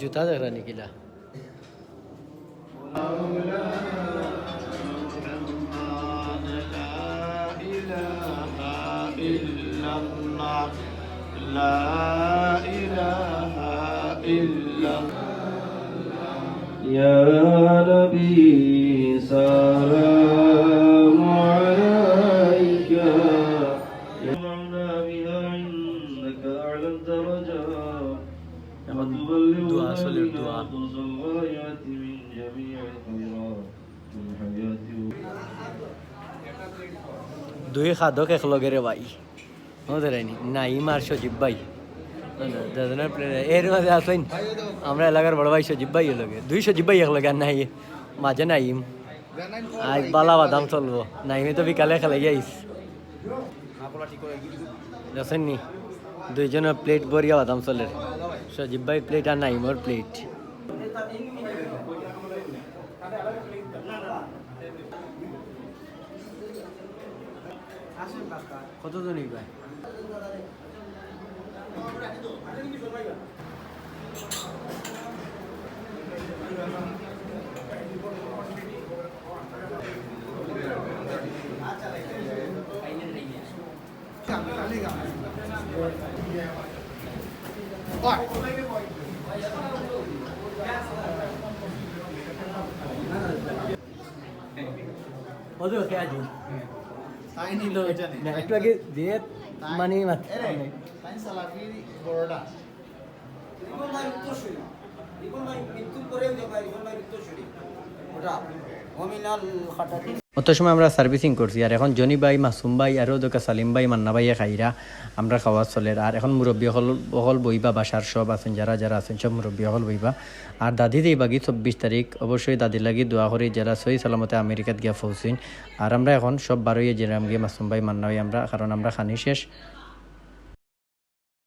जूता देख रहा निकला لا إله إلا يا نبي سلام عليك দোয়া, আসলের দোয়া। দুই সাধক একলগে রে ভাই। বুঝতে পারিনি নাইম আর সজীব ভাই। এর মাঝে আসেন আমরা এলাকার বড় ভাই সজীব ভাই এলোকে দুই সজীব ভাই একলগে আর নাই। মাঝে নাইম। আজ বালা বাদাম চলবো। নাইমে তো বিকালে খেলে গিয়েছ দেখছেন নি দুইজনের প্লেট বরিয়া বাদাম চলে সজীব ভাই প্লেট আর নাইমর প্লেট ভাই একটু আগে দিয়ে মানে মাত- তাই সালাফি বড়টা অত সময় আমরা সার্ভিসিং করছি, আর এখন জনি ভাই, মাসুম ভাই, আর ওদকা সালিম ভাই, মান্না ভাইয়া খাইরা আমরা খাওয়া চলের আর এখন মুরব্বী হল হল বইবা, বাসার সব আছেন, যারা যারা আছেন, সব মুরব্বী হল বইবা। আর দাদি দেই বাকি চব্বিশ তারিখ, অবশ্যই দাদি লাগি দোয়া করি, যারা সই সালামতে আমেরিকাত গিয়া পৌঁছিন আর আমরা এখন সব বারোই জেরাম গিয়ে মাসুম ভাই, মান্না ভাই আমরা, কারণ আমরা খানি শেষ।